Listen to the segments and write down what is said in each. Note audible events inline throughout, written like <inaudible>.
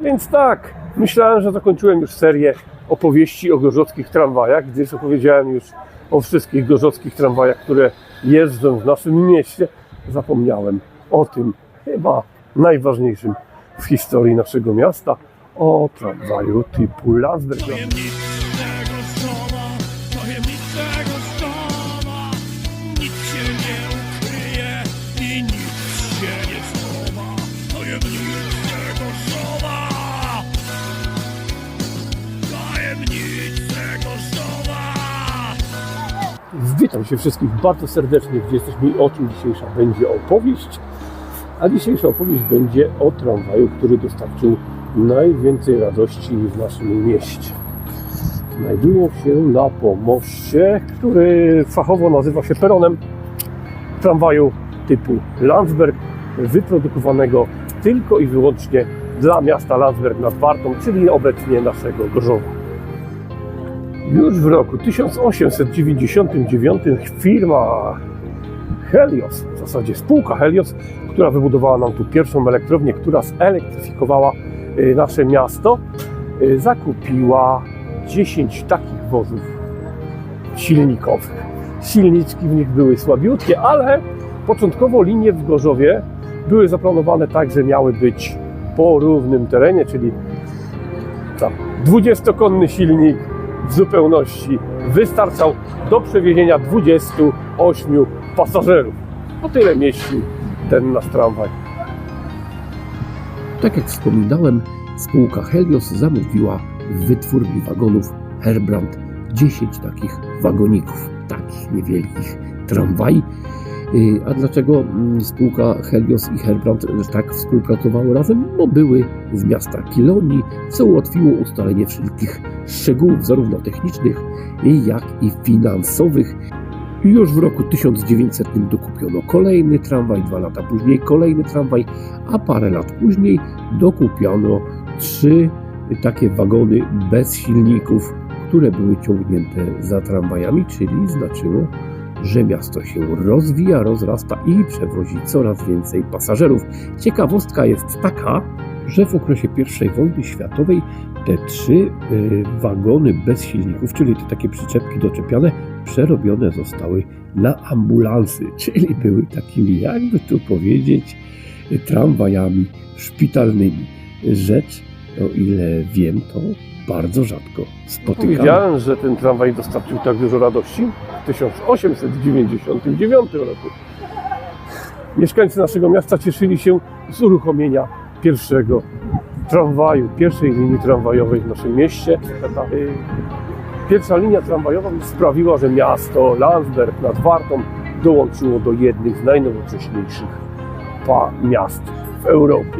Więc tak, myślałem, że zakończyłem już serię opowieści o gorzockich tramwajach, gdyż opowiedziałem już o wszystkich gorzockich tramwajach, które jeżdżą w naszym mieście. Zapomniałem o tym chyba najważniejszym w historii naszego miasta, o tramwaju typu Landsberg. Witam się wszystkich bardzo serdecznie, gdzie jesteśmy i o czym dzisiejsza będzie opowieść. A dzisiejsza opowieść będzie o tramwaju, który dostarczył najwięcej radości w naszym mieście. Znajduję się na pomoście, który fachowo nazywa się peronem tramwaju typu Landsberg, wyprodukowanego tylko i wyłącznie dla miasta Landsberg nad Wartą, czyli obecnie naszego Gorzowa. Już w roku 1899 firma Helios, w zasadzie spółka Helios, która wybudowała nam tu pierwszą elektrownię, która zelektryfikowała y, nasze miasto, y, zakupiła 10 takich wozów silnikowych. Silniczki w nich były słabiutkie, ale początkowo linie w Gorzowie były zaplanowane tak, że miały być po równym terenie, czyli tam 20-konny silnik w zupełności wystarczał do przewiezienia 28 pasażerów. O tyle mieścił ten nasz tramwaj. Tak jak wspominałem, spółka Helios zamówiła w wytwórni wagonów Herbrand 10 takich wagoników, takich niewielkich tramwaj. Y, A dlaczego mm, spółka Helios i Herbrand tak współpracowały razem? Bo były z miasta Kilonii, co ułatwiło ustalenie wszelkich szczegółów, zarówno technicznych, jak i finansowych. Już w roku 1900 dokupiono kolejny tramwaj, dwa lata później kolejny tramwaj, a parę lat później dokupiono trzy takie wagony bez silników, które były ciągnięte za tramwajami, czyli znaczyło, że miasto się rozwija, rozrasta i przewozi coraz więcej pasażerów. Ciekawostka jest taka, że w okresie I wojny światowej te trzy y, wagony bez silników, czyli te takie przyczepki doczepiane, przerobione zostały na ambulansy, <laughs> czyli były takimi, jakby tu powiedzieć, tramwajami szpitalnymi. Rzecz, o ile wiem, to bardzo rzadko spotykana. Powiedziałem, że ten tramwaj dostarczył tak dużo radości w 1899 roku. Mieszkańcy naszego miasta cieszyli się z uruchomienia pierwszego tramwaju, pierwszej linii tramwajowej w naszym mieście. Pierwsza linia tramwajowa sprawiła, że miasto Landsberg nad Wartą dołączyło do jednych z najnowocześniejszych miast w Europie.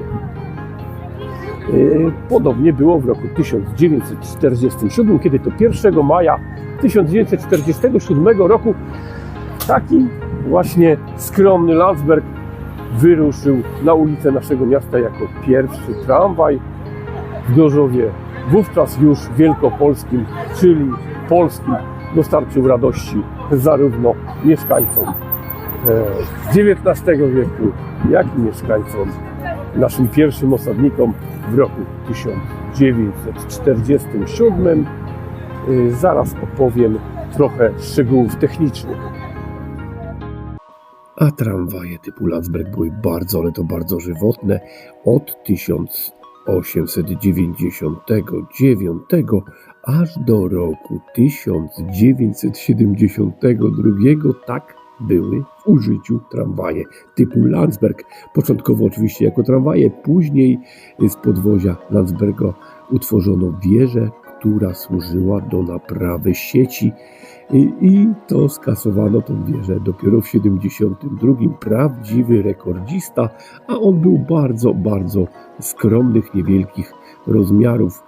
Y, Podobnie było w roku 1947, kiedy to 1 maja 1947 roku taki właśnie skromny Landsberg wyruszył na ulicę naszego miasta jako pierwszy tramwaj w Gorzowie, wówczas już wielkopolskim, czyli polskim, dostarczył radości zarówno mieszkańcom e, XIX wieku, jak i mieszkańcom, naszym pierwszym osadnikom w roku 1947. Y, Zaraz opowiem trochę szczegółów technicznych. A tramwaje typu Landsberg były bardzo, ale to bardzo żywotne od 1899 aż do roku 1972. Tak były w użyciu tramwaje typu Landsberg. Początkowo oczywiście jako tramwaje, później z podwozia Landsberga utworzono wieżę, która służyła do naprawy sieci. I, I to skasowano tą wieżę dopiero w 72. Prawdziwy rekordzista, a on był bardzo, bardzo skromnych, niewielkich rozmiarów.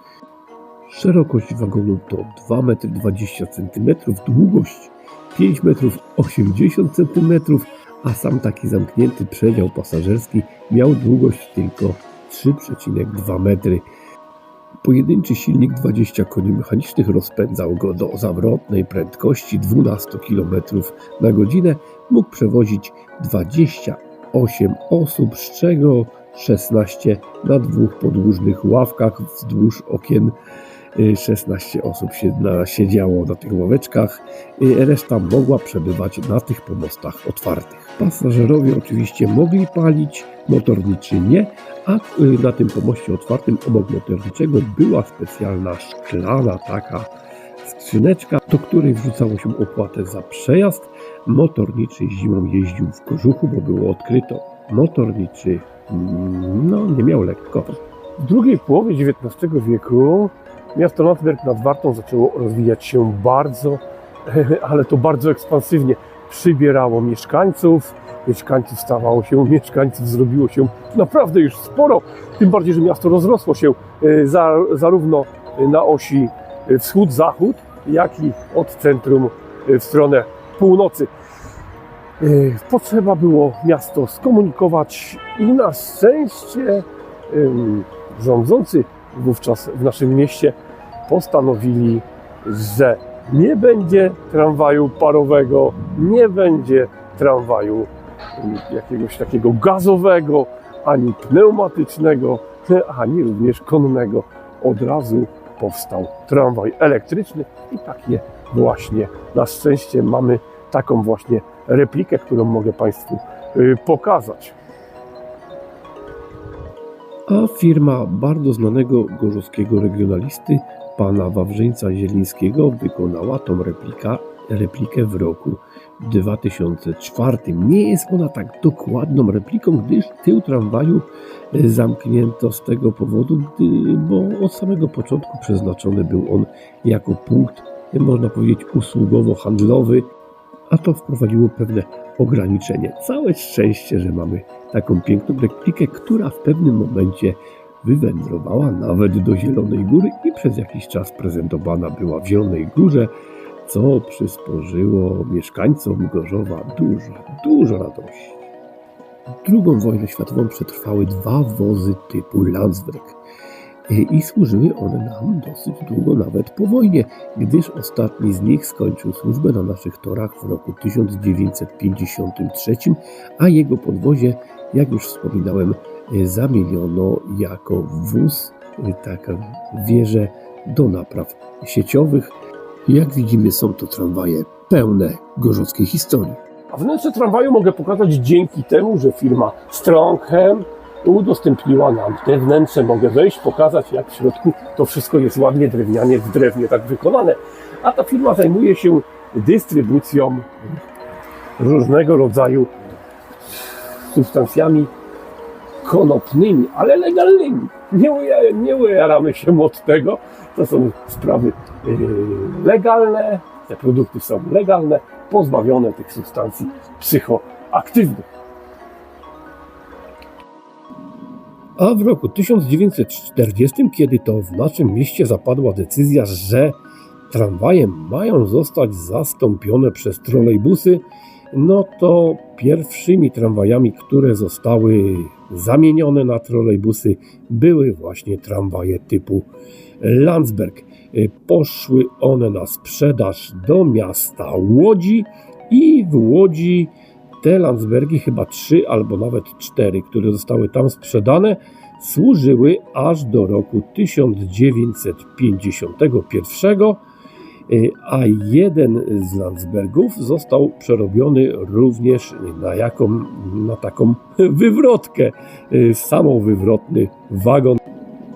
Szerokość wagonu to 2 metry 20 cm, długość 5 metrów 80 cm, a sam taki zamknięty przedział pasażerski miał długość tylko 3,2 metry. Pojedynczy silnik 20 koni mechanicznych rozpędzał go do zawrotnej prędkości 12 km na godzinę. Mógł przewozić 28 osób, z czego 16 na dwóch podłużnych ławkach wzdłuż okien. Y, 16 osób się na, siedziało na tych ławeczkach, y, reszta mogła przebywać na tych pomostach otwartych. Pasażerowie oczywiście mogli palić, motorniczy nie, a y, na tym pomoście otwartym obok motorniczego była specjalna szklana taka skrzyneczka, do której wrzucało się opłatę za przejazd. Motorniczy zimą jeździł w kożuchu, bo było odkryto. Motorniczy mm, no, nie miał lekko. W drugiej połowie XIX wieku miasto Landsberg nad Wartą zaczęło rozwijać się bardzo, <laughs> ale to bardzo ekspansywnie. Przybierało mieszkańców, mieszkańców stawało się, mieszkańców zrobiło się naprawdę już sporo. Tym bardziej, że miasto rozrosło się e, za, zarówno na osi wschód-zachód, jak i od centrum e, w stronę północy. E, Potrzeba było miasto skomunikować i na szczęście rządzący wówczas w naszym mieście postanowili, że nie będzie tramwaju parowego, nie będzie tramwaju jakiegoś takiego gazowego, ani pneumatycznego, ani również konnego. Od razu powstał tramwaj elektryczny i takie właśnie na szczęście mamy taką właśnie replikę, którą mogę Państwu y, pokazać. A firma bardzo znanego gorzowskiego regionalisty, pana Wawrzyńca Zielińskiego, wykonała tą replika, replikę w roku 2004. Nie jest ona tak dokładną repliką, gdyż tył tramwaju zamknięto z tego powodu, gdy, bo od samego początku przeznaczony był on jako punkt, można powiedzieć, usługowo-handlowy, a to wprowadziło pewne ograniczenie. Całe szczęście, że mamy taką piękną replikę, która w pewnym momencie wywędrowała nawet do Zielonej Góry i przez jakiś czas prezentowana była w Zielonej Górze, co przysporzyło mieszkańcom Gorzowa dużo, dużo radości. Drugą wojnę światową przetrwały dwa wozy typu Landsberg i służyły one nam dosyć długo, nawet po wojnie, gdyż ostatni z nich skończył służbę na naszych torach w roku 1953, a jego podwozie, jak już wspominałem, zamieniono jako wóz, taką wieżę do napraw sieciowych. Jak widzimy, są to tramwaje pełne gorzowskiej historii. A wnętrze tramwaju mogę pokazać dzięki temu, że firma Strongham udostępniła nam te wnętrze. Mogę wejść, pokazać jak w środku to wszystko jest ładnie drewnianie, w drewnie tak wykonane. A ta firma zajmuje się dystrybucją różnego rodzaju substancjami konopnymi, ale legalnymi. Nie, nie ujaramy się od tego. To są sprawy yy, legalne, te produkty są legalne, pozbawione tych substancji psychoaktywnych. A w roku 1940, kiedy to w naszym mieście zapadła decyzja, że tramwaje mają zostać zastąpione przez trolejbusy, no to pierwszymi tramwajami, które zostały zamienione na trolejbusy, były właśnie tramwaje typu Landsberg. Poszły one na sprzedaż do miasta Łodzi i w Łodzi te Landsbergi, chyba trzy albo nawet cztery, które zostały tam sprzedane, służyły aż do roku 1951, y, a jeden z Landsbergów został przerobiony również na, jaką, na taką <laughs> wywrotkę, y, samowywrotny wagon.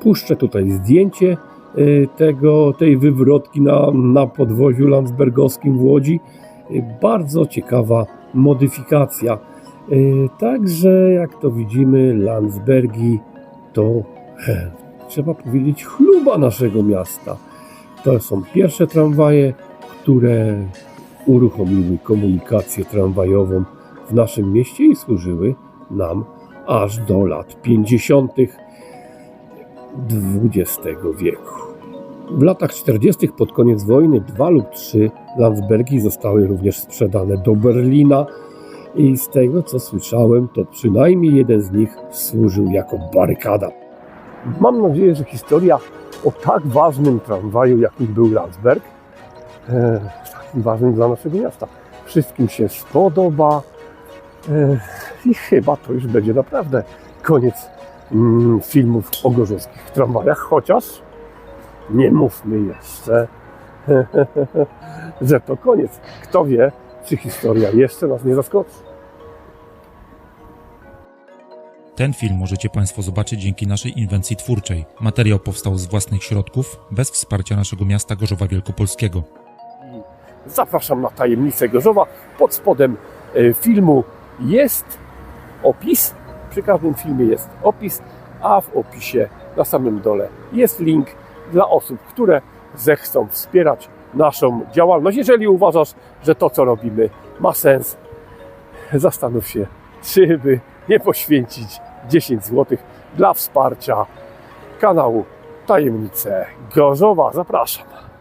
Puszczę tutaj zdjęcie y, tego, tej wywrotki na, na podwoziu landsbergowskim w Łodzi. Y, Bardzo ciekawa modyfikacja. Y, Także jak to widzimy, Landsbergi to he, trzeba powiedzieć chluba naszego miasta. To są pierwsze tramwaje, które uruchomiły komunikację tramwajową w naszym mieście i służyły nam aż do lat 50. XX wieku. W latach 40. pod koniec wojny dwa lub trzy Landsbergi zostały również sprzedane do Berlina i z tego co słyszałem, to przynajmniej jeden z nich służył jako barykada. Mam nadzieję, że historia o tak ważnym tramwaju, jakim był Landsberg, e, takim ważnym dla naszego miasta, wszystkim się spodoba. E, I chyba to już będzie naprawdę koniec mm, filmów o gorzowskich tramwajach, chociaż nie mówmy jeszcze, <laughs> że to koniec. Kto wie, czy historia jeszcze nas nie zaskoczy. Ten film możecie Państwo zobaczyć dzięki naszej inwencji twórczej. Materiał powstał z własnych środków, bez wsparcia naszego miasta Gorzowa Wielkopolskiego. Zapraszam na tajemnicę Gorzowa. Pod spodem e, filmu jest opis. Przy każdym filmie jest opis, a w opisie na samym dole jest link dla osób, które zechcą wspierać naszą działalność. Jeżeli uważasz, że to, co robimy, ma sens, zastanów się, czy by nie poświęcić 10 zł dla wsparcia kanału Tajemnice Gorzowa. Zapraszam.